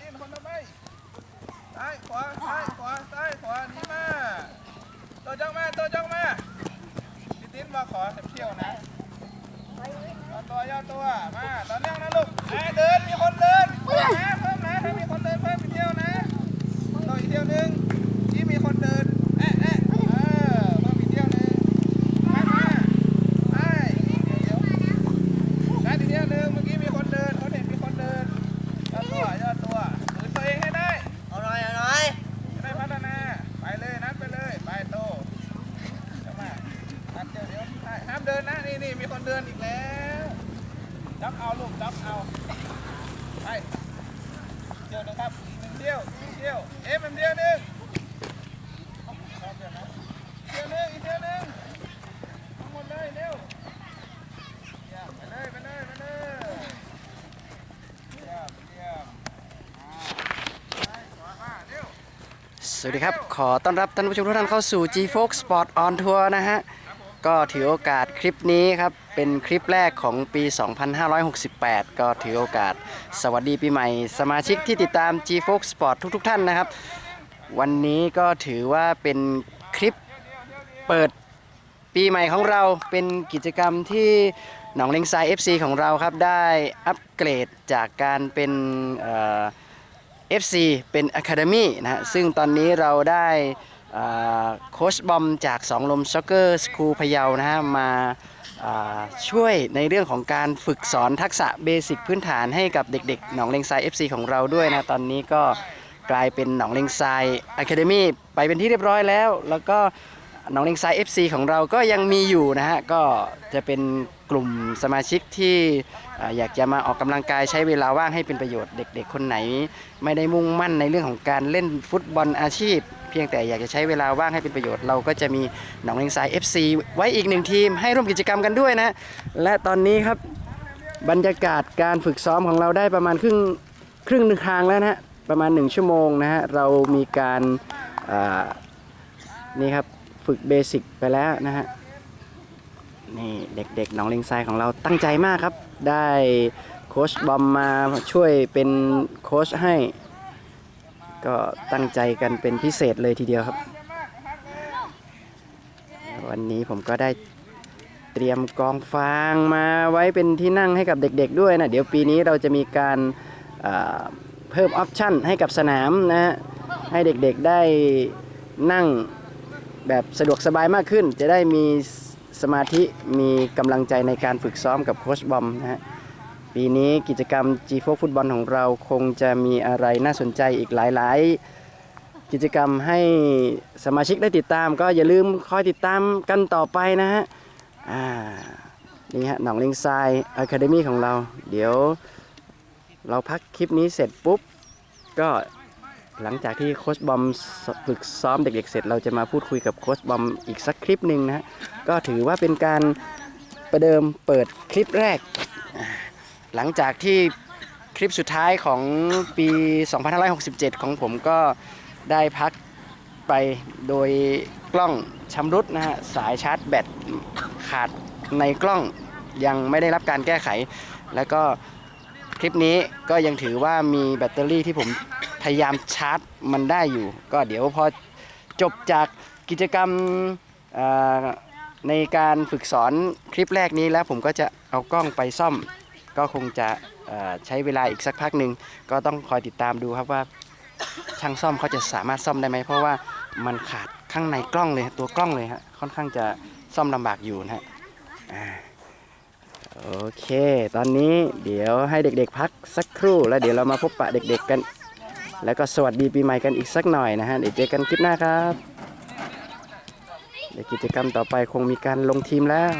ตีนคนละใบซ้ายขวาซ้ายขวาซ้ายขวานี่มาตัวจ้องมาตัวจ้องมาพี่ติ้นมาขอเที่ยวนะย่อตัวย่อตัวมาต่อเนื่องนะลูกไอเดินมีคนเดินเพิ่มนะเพิ่มนะถ้ามีคนเดินเพิ่มไปเที่ยวนะต่ออีกเที่ยวหนึงที่มีคนเดินแอะแอะเออเพิ่มอีกเที่ยวหนึงมามาไปเดี๋ยว ได้ทีเดียวหนึ่งเมื่อกี้มีคนเดินเขาเห็นมีคนเดินย่อตัวยอดตัวฝืนตัวเองให้ได้ เอาหน่อยเอาหน่อย จะได้พัฒนาไปเลยนัดไปเลยไปโตเข้ามานัดเดี๋ยวเดี๋ยวใช่ห้ามเดิ นี่นี่มีคนเดินอีกแล้วจับเอาลูกจับเอาไปเที่ยวนึงครับอีกหนึ่งเที่ยวอีกเที่ยวเอ๊ะมันเที่ยวหนึ่งเที่ยวนะเที่ยวหนึ่งอีกเที่ยวหนึ่งทั้งหมดเลยเร็วเยี่ยมไปเลยไปเลยไปเลยเยี่ยมเยี่ยมอ่าซ้ายขวามาเร็วสวัสดีครับ ขอต้อนรับท่านผู้ชมทุกท่านเข้าสู่ G Fox Sport on Tour นะฮะ ก็ถือโอกาสคลิปนี้ครับ เป็นคลิปแรกของปี 2568 ก็ถือโอกาสสวัสดีปีใหม่ สมาชิกที่ติดตาม G Fox Sport ทุกๆท่านนะครับ วันนี้ก็ถือว่าเป็นคลิปเปิดปีใหม่ของเราเป็นกิจกรรมที่หนองเลงทราย FC ของเราครับ ได้อัปเกรดจากการเป็นเอ่อ FC เป็น Academy นะฮะซึ่งตอนนี้เราได้ โค้ชบอมจากสองลมซ็อกเกอร์สคูลพะเยานะฮะมาช่วยในเรื่องของการฝึกสอนทักษะเบสิกพื้นฐานให้กับเด็กๆ หนองเลงทราย FC ของเราด้วยนะ ตอนนี้ก็กลายเป็นหนองเลงทราย Academy ไปเป็นที่เรียบร้อยแล้ว แล้วก็หนองเลงทราย FC ของเราก็ยังมีอยู่นะฮะ ก็จะเป็นกลุ่มสมาชิกที่อ่าอยากจะมาออกกำลังกายใช้เวลาว่างให้เป็นประโยชน์เด็ก ๆ คนไหน ไม่ได้มุ่งมั่นในเรื่องของการเล่นฟุตบอลอาชีพ เพียงแต่อยากจะใช้เวลาว่างให้เป็นประโยชน์ เราก็จะมีหนองเลงทราย FC ไว้อีกหนึ่งทีมให้ร่วมกิจกรรมกันด้วยนะ และตอนนี้ครับบรรยากาศการฝึกซ้อมของเราได้ประมาณครึ่งครึ่งหนึ่งทางแล้วนะฮะประมาณ 1 ชั่วโมงนะฮะเรามีการนี่ครับฝึกเบสิกไปแล้วนะฮะนี่เด็กๆหนองเลงทรายของเราตั้งใจมากครับ ได้โค้ชบอมมาช่วยเป็นโค้ชให้ ก็ตั้งใจกันเป็นพิเศษเลยทีเดียวครับ วันนี้ผมก็ได้เตรียมกองฟางมาไว้เป็นที่นั่งให้กับเด็กๆด้วยนะ เดี๋ยวปีนี้เราจะมีการเพิ่มออปชั่นให้กับสนามนะฮะให้เด็กๆได้นั่งแบบสะดวกสบายมากขึ้น จะได้มีสมาธิมีกำลังใจในการฝึกซ้อมกับโค้ชบอมนะฮะ ปีนี้กิจกรรม G 4 ฟุตบอลของเราคงจะมีอะไรน่าสนใจอีกหลาย ๆ กิจกรรมให้สมาชิกได้ติดตาม ก็อย่าลืมคอยติดตามกันต่อไปนะฮะอ่านี่ฮะหนองเลงทรายอะคาเดมี่ของเรา เดี๋ยวเราพักคลิปนี้เสร็จปุ๊บ ก็หลังจากที่โค้ชบอมฝึกซ้อมเด็ก ๆ เสร็จ เราจะมาพูดคุยกับโค้ชบอมอีกสักคลิปหนึ่งนะฮะก็ถือว่าเป็นการประเดิมเปิดคลิปแรก หลังจากที่คลิปสุดท้ายของปี 2567 ของผมก็ได้พักไปโดยกล้องชำรุดนะฮะสายชาร์จแบตขาดในกล้องยังไม่ได้รับการแก้ไข แล้วก็คลิปนี้ก็ยังถือว่ามีแบตเตอรี่ที่ผมพยายามชาร์จมันได้อยู่ ก็เดี๋ยวพอจบจากกิจกรรมในการฝึกสอนคลิปแรกนี้แล้วผมก็จะเอากล้องไปซ่อม ก็คงจะใช้เวลาอีกสักพักหนึ่งก็ต้องคอยติดตามดูครับว่าช่างซ่อมเขาจะสามารถซ่อมได้ไหมเพราะว่ามันขาดข้างในกล้องเลยตัวกล้องเลยฮะค่อนข้างจะซ่อมลำบากอยู่นะฮะโอเค ตอนนี้เดี๋ยวให้เด็กๆพักสักครู่แล้วเดี๋ยวเรามาพบปะเด็กๆกัน แล้วก็สวัสดีปีใหม่กันอีกสักหน่อยนะฮะเดี๋ยวเจอกันคลิปหน้าครับเดี๋ยวกิจกรรมต่อไปคงมีการลงทีมแล้ว